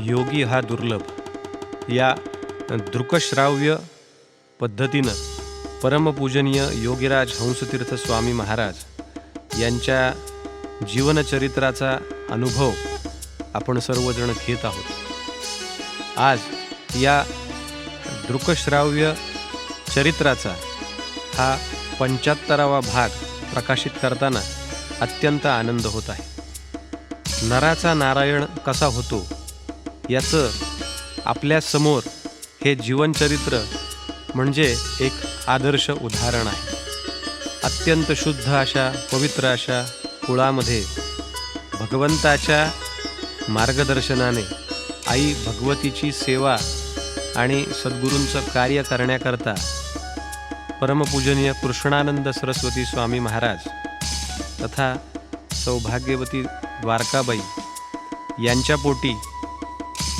योगी हा दुर्लभ. या दृकश्राव्य पद्धतीनं परमपूजनीय योगीराज हंसतीर्थ स्वामी महाराज यांच्या जीवनचरित्राचा अनुभव आपण सर्वजण घेत आहोत. आज या दृकश्राव्य चरित्राचा हा पंच्याहत्तरावा भाग प्रकाशित करताना अत्यंत आनंद होत आहे. नराचा नारायण कसा होतो? याचं आपल्यासमोर हे जीवनचरित्र म्हणजे एक आदर्श उदाहरण आहे. अत्यंत शुद्ध अशा पवित्र अशा कुळामध्ये भगवंताच्या मार्गदर्शनाने आई भगवतीची सेवा आणि सद्गुरूंचं कार्य करण्याकरता परमपूजनीय कृष्णानंद सरस्वती स्वामी महाराज तथा सौभाग्यवती द्वारकाबाई यांच्या पोटी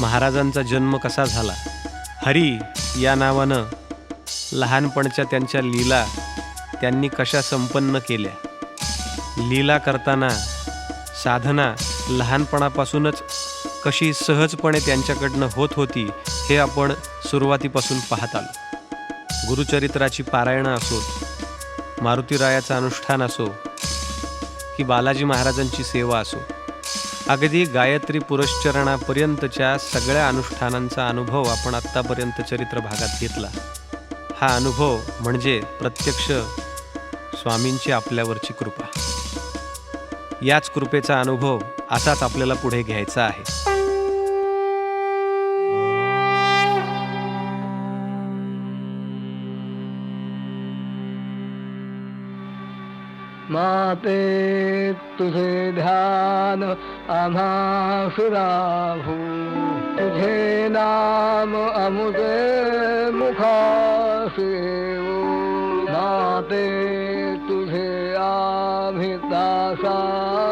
महाराजांचा जन्म कसा झाला? हरी या नावानं लहानपणच्या त्यांच्या लीला त्यांनी कशा संपन्न केल्या? लीला करताना साधना लहानपणापासूनच कशी सहजपणे त्यांच्याकडनं होत होती हे आपण सुरुवातीपासून पाहत आलो. गुरुचरित्राची पारायणं असोत मारुतीरायाचं अनुष्ठान असो की बालाजी महाराजांची सेवा असो अगदी गायत्री पुरश्चरणापर्यंतच्या सगळ्या अनुष्ठानांचा अनुभव आपण आत्तापर्यंत चरित्र भागात घेतला. हा अनुभव म्हणजे प्रत्यक्ष स्वामींची आपल्यावरची कृपा. याच कृपेचा अनुभव असाच आपल्याला पुढे घ्यायचा आहे. माते तुझे ध्यान आम्हा सुराभू तुझे नाम अमुजे मुखासेवो माते तुझे आम्ही दासानुदास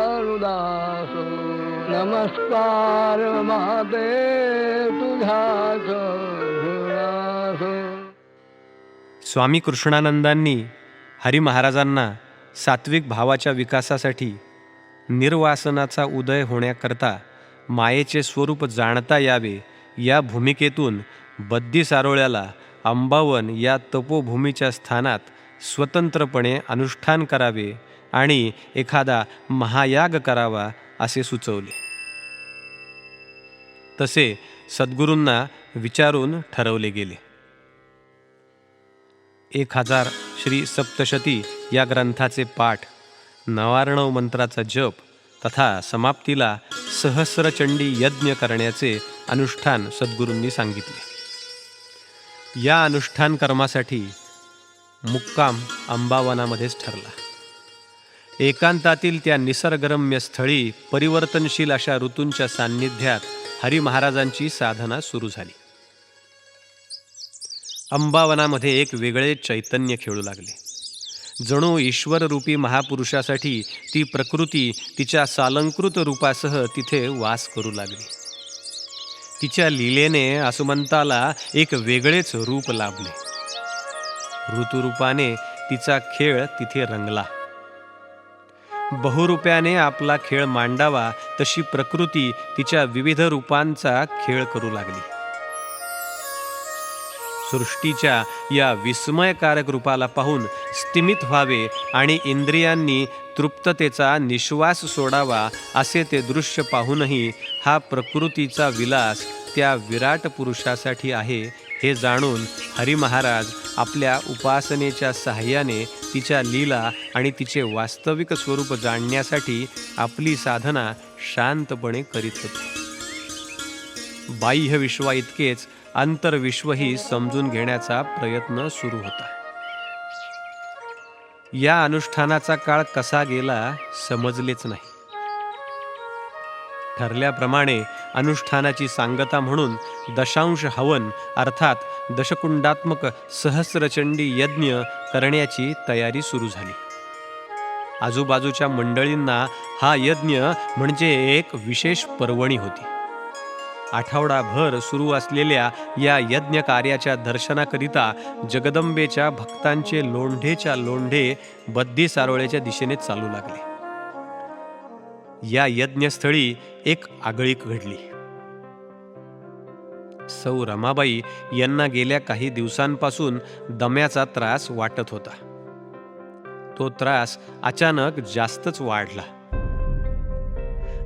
नमस्कार माते तुझ्याच स्वामी कृष्णानंदांनी हरी महाराजांना सात्विक भावाच्या विकासासाठी निर्वासनाचा उदय होण्याकरता मायेचे स्वरूप जाणता यावे या भूमिकेतून बद्दी सारोळ्याला अंबावन या तपोभूमीच्या स्थानात स्वतंत्रपणे अनुष्ठान करावे आणि एखादा महायाग करावा असे सुचवले. तसे सद्गुरूंना विचारून ठरवले गेले. एक हजार श्री सप्तशती या ग्रंथाचे पाठ नवारणव मंत्राचा जप तथा समाप्तीला सहस्रचंडी यज्ञ करण्याचे अनुष्ठान सद्गुरूंनी सांगितले. या अनुष्ठान कर्मासाठी मुक्काम अंबावनामध्येच ठरला. एकांतातील त्या निसर्गरम्य स्थळी परिवर्तनशील अशा ऋतूंच्या सान्निध्यात हरी महाराजांची साधना सुरू झाली. अंबावनामध्ये एक वेगळे चैतन्य खेळू लागले. जणू ईश्वररूपी महापुरुषासाठी ती प्रकृती तिच्या सालंकृत रूपासह तिथे वास करू लागली. तिच्या लीलेने आसुमंताला एक वेगळेच रूप लाभले. ऋतुरूपाने तिचा खेळ तिथे रंगला. बहुरूप्याने आपला खेळ मांडावा तशी प्रकृती तिच्या विविध रूपांचा खेळ करू लागली. सृष्टीच्या या विस्मयकारक रूपाला पाहून स्तिमित व्हावे आणि इंद्रियांनी तृप्ततेचा निश्वास सोडावा असे ते दृश्य पाहूनही हा प्रकृतीचा विलास त्या विराट पुरुषासाठी आहे हे जाणून हरी महाराज आपल्या उपासनेच्या सहाय्याने तिच्या लीला आणि तिचे वास्तविक स्वरूप जाणण्यासाठी आपली साधना शांतपणे करीत होते. बाह्य विश्वा इतकेच आंतरविश्वही समजून घेण्याचा प्रयत्न सुरू होता. या अनुष्ठानाचा काळ कसा गेला समजलेच नाही. ठरल्याप्रमाणे अनुष्ठानाची सांगता म्हणून दशांश हवन अर्थात दशकुंडात्मक सहस्रचंडी यज्ञ करण्याची तयारी सुरू झाली. आजूबाजूच्या मंडळींना हा यज्ञ म्हणजे एक विशेष पर्वणी होती. आठवडाभर सुरू असलेल्या या यज्ञ कार्याच्या दर्शनाकरिता जगदंबेच्या भक्तांचे लोंढेच्या लोंढे बद्दी सारोळ्याच्या दिशेने चालू लागले. या यज्ञस्थळी एक आगळीक घडली. सौ रमाबाई यांना गेल्या काही दिवसांपासून दम्याचा त्रास वाटत होता. तो त्रास अचानक जास्तच वाढला.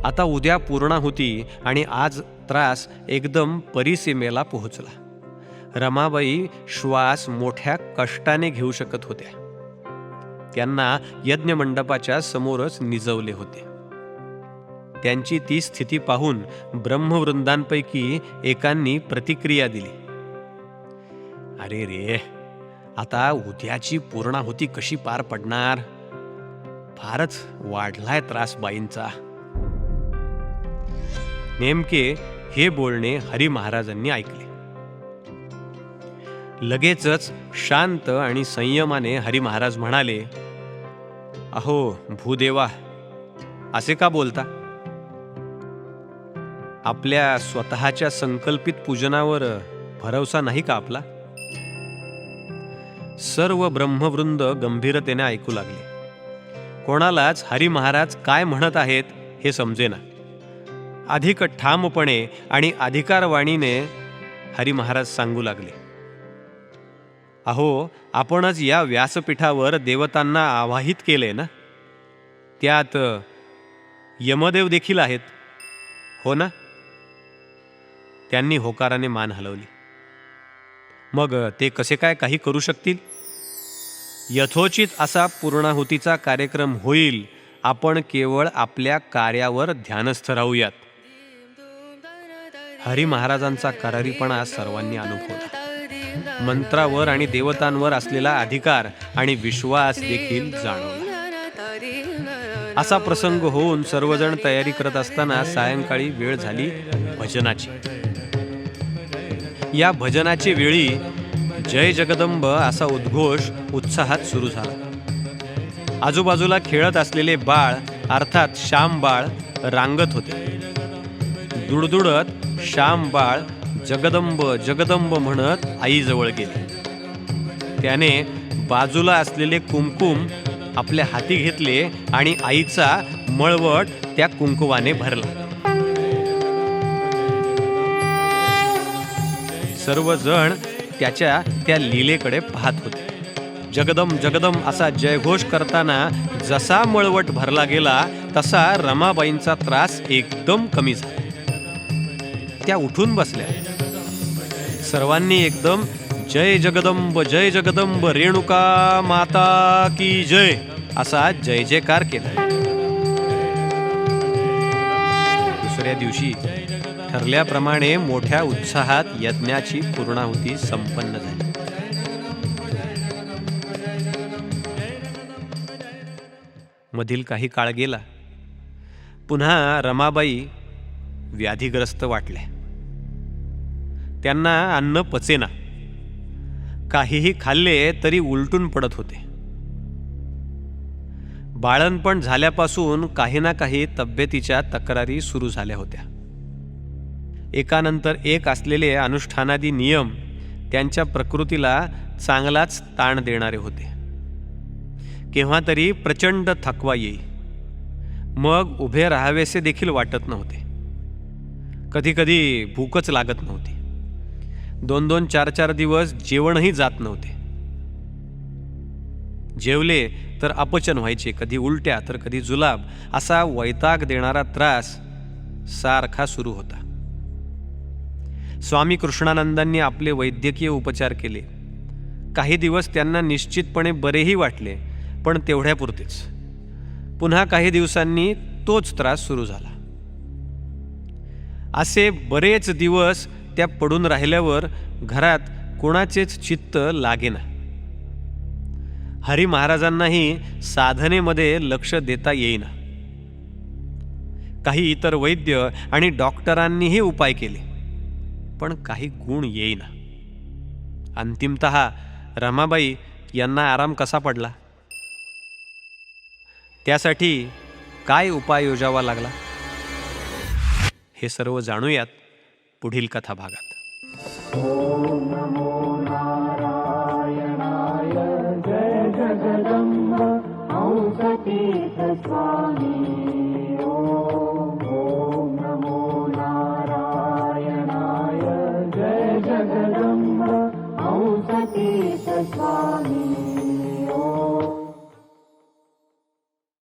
आता उद्या पूर्णा होती आणि आज त्रास एकदम परिसीमेला पोहोचला. रमाबाई श्वास मोठ्या कष्टाने घेऊ शकत होत्या. त्यांना यज्ञ मंडपाच्या समोरच निजवले होते. त्यांची ती स्थिती पाहून ब्रह्मवृंदांपैकी एकांनी प्रतिक्रिया दिली. अरे रे आता उद्याची पूर्णाहुती कशी पार पडणार? फारच वाढलाय त्रास बाईंचा. नेमके हे बोलणे हरी महाराजांनी ऐकले. लगेचच शांत आणि संयमाने हरी महाराज म्हणाले अहो भूदेवा असे का बोलता? आपल्या स्वतःच्या संकल्पित पूजनावर भरवसा नाही का आपला? सर्व ब्रह्मवृंद गंभीरतेने ऐकू लागले. कोणालाच हरी महाराज काय म्हणत आहेत हे समजेना. अधिक ठामपणे आणि अधिकारवाणीने हरी महाराज सांगू लागले. अहो आपणच या व्यासपीठावर देवतांना आवाहित केले ना? त्यात यमदेव देखील आहेत हो ना? त्यांनी होकाराने मान हलवली. मग ते कसे काय काही करू शकतील? यथोचित असा पूर्णाहुतीचा कार्यक्रम होईल. आपण केवळ आपल्या कार्यावर ध्यानस्थ राहूयात. हरी महाराजांचा करारीपणा सर्वांनी अनुभवला. मंत्रावर आणि देवतांवर असलेला अधिकार आणि विश्वास देखील जाणवला. असा प्रसंग होऊन सर्वजण तयारी करत असताना सायंकाळी वेळ झाली भजनाची. या भजनाची वेळी जय जगदंब असा उद्घोष उत्साहात सुरू झाला. आजूबाजूला खेळत असलेले बाळ अर्थात श्याम बाळ रांगत होते. दुडदुडत श्याम बाळ जगदंब जगदंब म्हणत आईजवळ गेले. त्याने बाजूला असलेले कुमकुम आपल्या हाती घेतले आणि आईचा मळवट त्या कुंकुवाने भरला. सर्वजण त्याच्या त्या लीलेकडे पाहत होते. जगदम जगदम असा जयघोष करताना जसा मळवट भरला गेला तसा रमाबाईंचा त्रास एकदम कमी झाला. त्या उठून बसल्या. सर्वांनी एकदम जय जगदंब जय जगदंब रेणुका माता की जय असा जय जयकार केला. दुसऱ्या दिवशी ठरल्याप्रमाणे मोठ्या उत्साहात यज्ञाची पूर्णाहुती संपन्न झाली. मधील काही काळ गेला. पुन्हा रमाबाई व्याधीग्रस्त वाटल्या. त्यांना अन्न पचेना. काहीही खाल्ले तरी उलटून पडत होते. बाळणपण झाल्यापासून काही ना काही तब्येतीच्या तक्रारी सुरू झाल्या होत्या. एकानंतर एक असलेले अनुष्ठानादी नियम त्यांच्या प्रकृतीला चांगलाच ताण देणारे होते. केव्हा तरी प्रचंड थकवा येई. मग उभे राहावेसे देखील वाटत नव्हते. कधीकधी भूकच लागत नव्हती. दोन दोन चार चार दिवस जेवणही जात नव्हते. जेवले तर अपचन व्हायचे कधी उलट्या तर कधी जुलाब असा वैताग देणारा त्रास सारखा सुरू होता. स्वामी कृष्णानंदांनी आपले वैद्यकीय उपचार केले. काही दिवस त्यांना निश्चितपणे बरेही वाटले पण तेवढ्यापुरतेच. पुन्हा काही दिवसांनी तोच त्रास सुरू झाला. असे बरेच दिवस त्या पडून राहिल्यावर घरात कोणाचेच चित्त लागेना. हरी महाराजांनाही साधनेमध्ये लक्ष देता येईना. काही इतर वैद्य आणि डॉक्टरांनीही उपाय केले पण काही गुण येईना. अंतिमत रमाबाई यांना आराम कसा पडला? त्यासाठी काय उपाय योजावा लागला? हे सर्व जाणूयात. पुढील कथा भागात स्वामी।